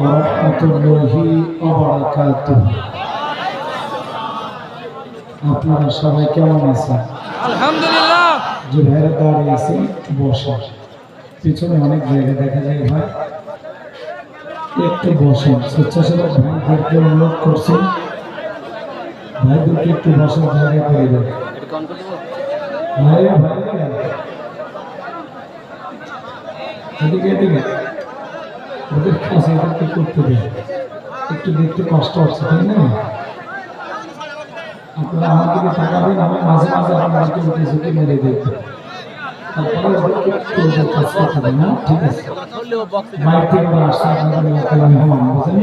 ওয়া আপনারা সবাই কেমন আছেন? আলহামদুলিল্লাহ। যে ভাইরা দাঁড়িয়ে আছে বসে পিছনে অনেক জায়গা দেখা যায় ভাই। একটু বসেন। স্বেচ্ছাসেবক ভাইদেরকে অনুরোধ করছি ভাইদেরকে একটু বসার জায়গা করে দেন। ভাইরা ভাইরা। ওদের কাছে এদেরকে করতে দেন একটু দেখতে কষ্ট হচ্ছে, তাই না? আপনারা আমার দিকে তাকাবেন আমি মাঝে মাঝে আপনাদেরকে উঠে ঝুঁকে মেরে দেখব তারপরে ওদের কাজ করতে দেন না? ঠিক আছে। বাইরে থেকে ওরা আসছে আপনাদের এলাকার বুঝলেন?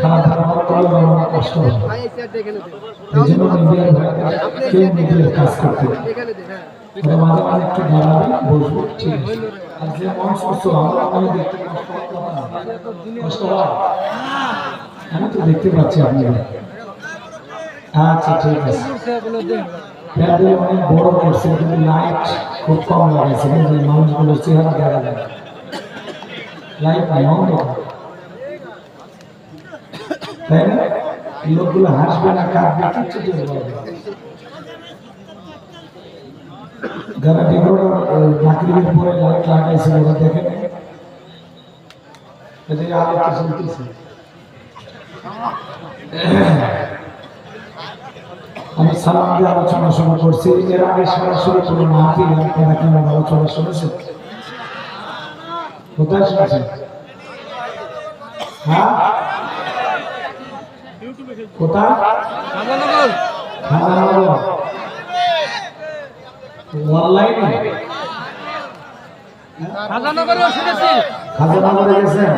খারাপ ব্যবহার করলে আমার কষ্ট হবে। এই জন্য মিডিয়ার কেউ মিডিয়ার কাজ করতে মাঝে মাঝে একটু বসবো, ঠিক আছে। যে মন সুস্থ আমরা আপনাকে দেখতে কষ্ট। আমি তো দেখতে পাচ্ছি আপনাদের আচ্ছা ঠিক আছে। প্যাডেল অনেক বড় করছে, কিন্তু লাইট খুব কম লাগাইছে, কিন্তু মানুষগুলোর চেহারা দেখা যায়। লাইট নাই, অন্ধকার। তাই না? লোকগুলো হাসবে না, কাঁদবে, কিচ্ছু টের পাবে না। যারা ডেকোরেটর মাকড়ির পরে লাইট লাগাইছে ওরা দেখে এদিকে আলো চলতেছে আমি সালাম দিয়ে আলোচনা শুরু করছি। এর আগে সরাসরি কোনো মাহফিল আপনারা কেমন আলোচনা শুনেছেন কোথায় শুনেছেন হ্যাঁ? কোথায়? রাজানগর খাজানগর অনলাইনে রাজানগরেও শুনেছি। খাজানগরে গেছেন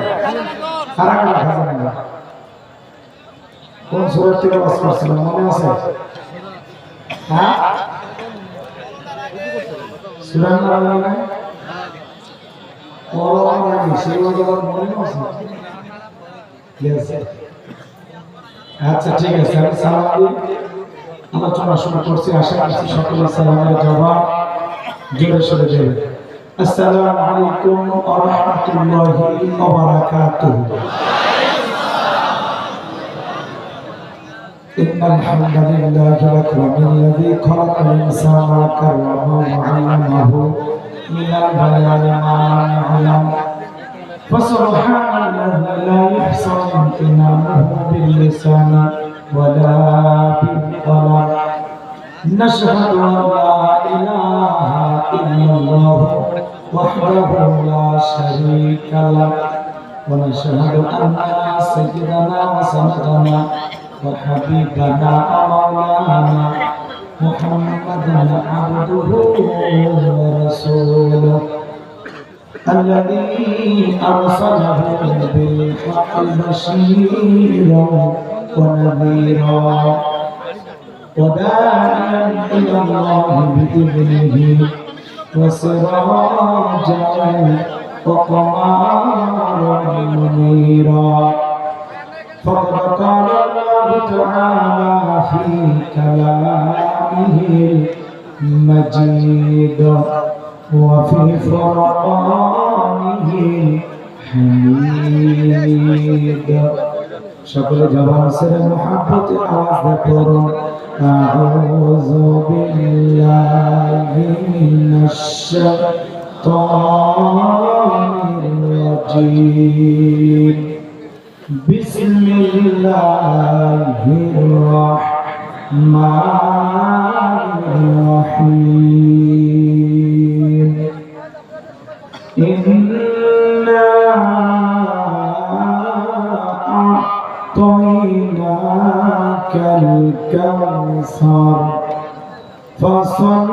কারা কারা খাজানগর। কোন সুরত থেকে বাস করছিলেন মনে আছে? হ্যাঁ? সুরেন্দ্র মনে আছে? আচ্ছা ঠিক আছে আমি সালাম দিই। আলোচনা শুরু করছি আশা করছি সকলের সালামের জবাব জোরে সরে দেবে আসসালামু আলাইকুম ওয়া রাহমাতুল্লাহি ওয়া বারাকাতুহু إن الحمد لله أكرم الذي خلق الإنسان وكرمه وعلمه من البيان ما لم يعلم فسبحان الذي لا يحصى امتنانه باللسان ولا بالقلم. نشهد أن لا إله إلا الله وحده لا شريك له. ونشهد أن سيدنا وسندنا وحبيبنا ومولانا محمدا عبده ورسوله. الذي أرسله بالحق بشيرا ونذيرا وداعيا إلى الله بإذنه وسراجا وقمرا منيرا فقد قال الله تعالى في كلامه المجيد وفي فرقانه الحميد সকলে জবান সেরে মোহাব্বতে আওয়াজ দিয়ে পড়ুন আউযু বিল্লাহি মিনাশ শাইতানির রাজিম বিসমিল্লাহির রাহমানির রাহিম أعطيناك الكوثر فصل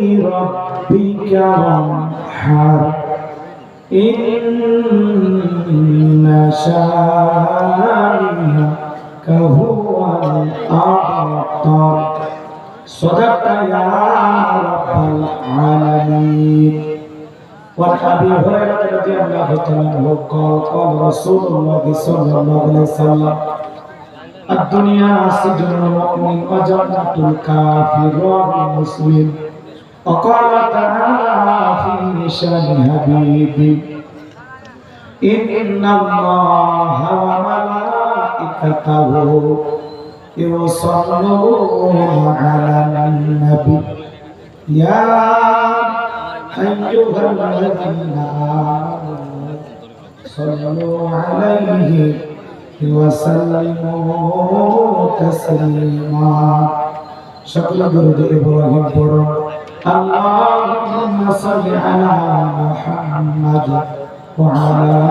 لربك وانحر إن شانئك هو الأبتر صدق يا رب العالمين وعن ابي هريره رضي الله تعالى عنه قال قال رسول الله صلى الله عليه وسلم الدنيا سجن المؤمن وجنة الكافر رواه مسلم وقال تعالى في شان حبيبي إن الله وملائكته يصلون على النبي يا أيها الذين آمنوا صلوا عليه وسلموا تسليما. شكل إبراهيم برم اللهم صل على محمد وعلى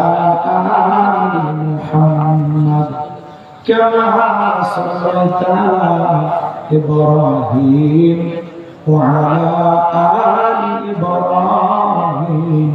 آل محمد. كما صليت على إبراهيم وعلى آل إبراهيم.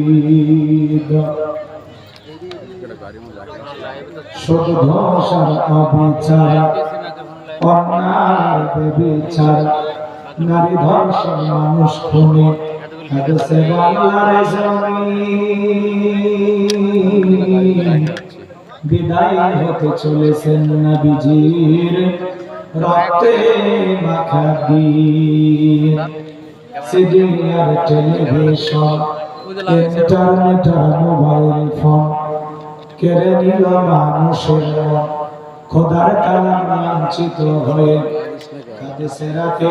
মানুষ খুনে বিদায় হতে চলেছেন নবীজির রক্তে মাখা দিন সিডি আর টেলিভিশন ইন্টারনেট আর মোবাইল ফোন কেড়ে নিল মানুষের খোদার কালাম লাঞ্ছিত হয়ে কাদেশে রাতে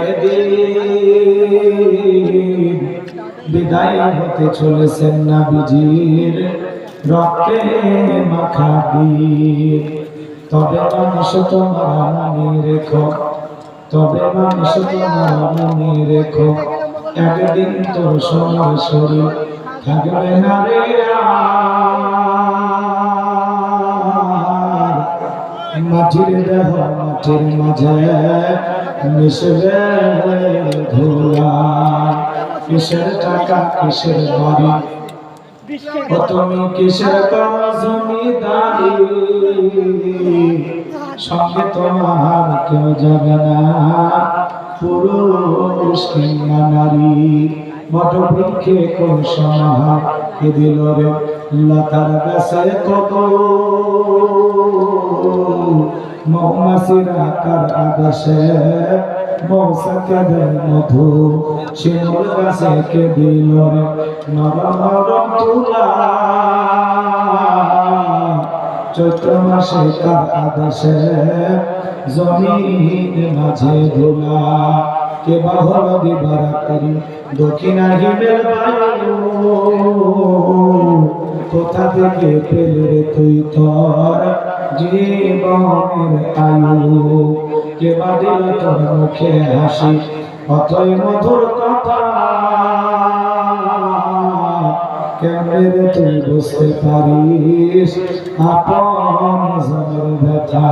বিদায় হতে চলেছেন নবীজির রক্তে মাখা তবে মানুষ তোমরা মনে রেখো, তবে মানুষ তোমরা মনে রেখো, একদিন তোর সোনার শরীর থাকবে না রে মাটির দেহ, মাটির মাঝে মিশবে ধুলা কিসের টাকা, কিসের বাড়ি? ও তুমি কিসের জমিদারি? সঙ্গে তোমার কেউ যাবে না। পুরুষ কিংবা নারী কোন সমাহার? কে দিল রে? লতার গাছে কত মৌমাছিরা কার আদেশে মৌসাকে দেয় মধু, শিমুল গাছে কে দিল নরম নরম তুলা। চৈত্র মাসে কার আদেশে জমিন মাঝে ধুলা। কে দিবারা করি দক্ষিণা বায়ু কোথা থেকে পেলে তুই তোর জীবনের আয়ু কে বাদিল তোর মুখে হাসি? অতই মধুর কথা। তুই বুঝতে পারিস? আপন ব্যথা।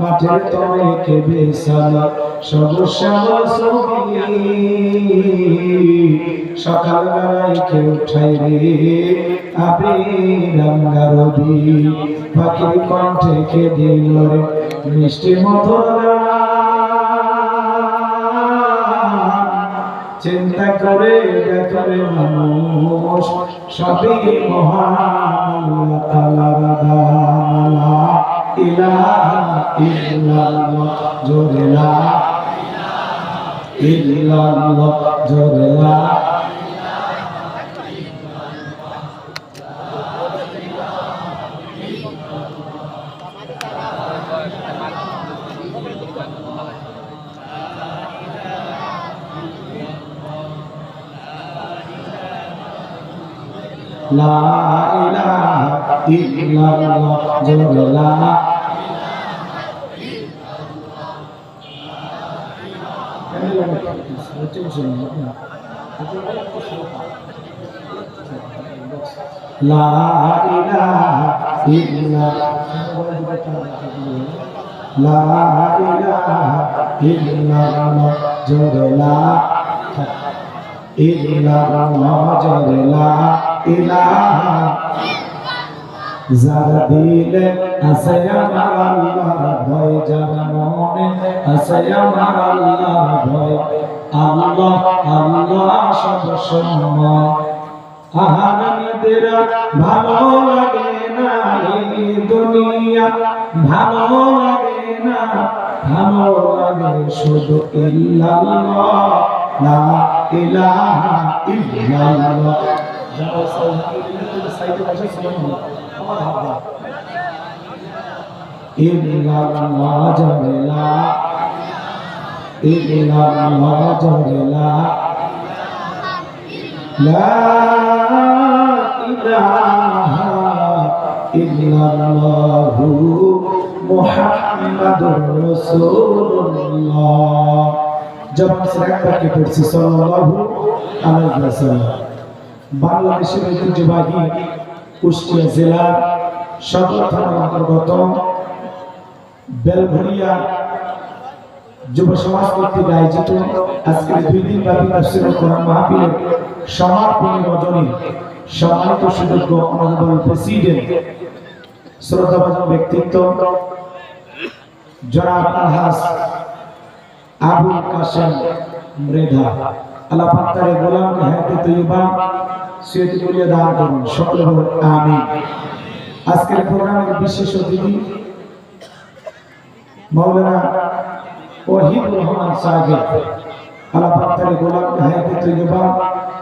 মাঠের তলে কে বেসাল সবুজ শ্যামল ছবি। সকালবেলায় কে উঠাই রে আপনি রাঙ্গা রবি। পাখির কণ্ঠে কে দিল রে মিষ্টি গান। চিন্তা করে দেখরে মানুষ, সবই মহান আল্লাহ ইলাহা ইল্লাল্লাহ জোরে লা ইল্লাল্লাহ জোরে লা লা ইল্লাল্লাহ জোরে লা লা ইলাহা ইল্লা লা ইলাহা ইল্লাল্লাহ জোরে লা ইল্লাল্লাহ জরে লা ইলাহা যার দিলে আছে আমার আল্লাহর ভয়, যার মনে আছে আমার আল্লাহর ভয়। আল্লাহ আল্লাহ সব সময়। আহারানিদের ভালো লাগে না এই দুনিয়া। ভালো লাগে না, ভালো লাগে শুধু ইল্লাল্লাহ। লা ইলাহা ইল্লাল্লাহ। যারা সাইডে বসে সুবহানাল্লাহ ইল্লাল্লাহ জামিলা ইল্লাল্লাহ জামিলা লা ইলাহা ইল্লাল্লাহু মুহাম্মাদুর রাসূলুল্লাহ যখন সিরাজটাকে পড়ছি সাল্লাল্লাহু আলাইহি বাংলাদেশের ঐতিহ্যবাহী কুষ্টিয়া জেলা সদর থানার অন্তর্গত বেলঘরিয়া যুব সমাজ কর্তৃক আয়োজিত আজকের দুই দিন ব্যাপী তাফসীর কোরআন মাহফিলের সমাপনী রজনী সম্মানিত সুযোগ্য অনারেবল প্রেসিডেন্ট শ্রদ্ধাভাজন ব্যক্তিত্ব, জনাব আলহাস আবুল কাসেম মৃধা। আল্লাহ পাত্তারে গোলাম হায়াতে তৈবা সুয়তি বলিয়া দান করুন। সকল আমি আজকের প্রোগ্রামের বিশেষ অতিথি মৌলানা ওয়াহিদুর রহমান সাহেব। আলাপাত্তারে গোলাম হায়াতে তৈবা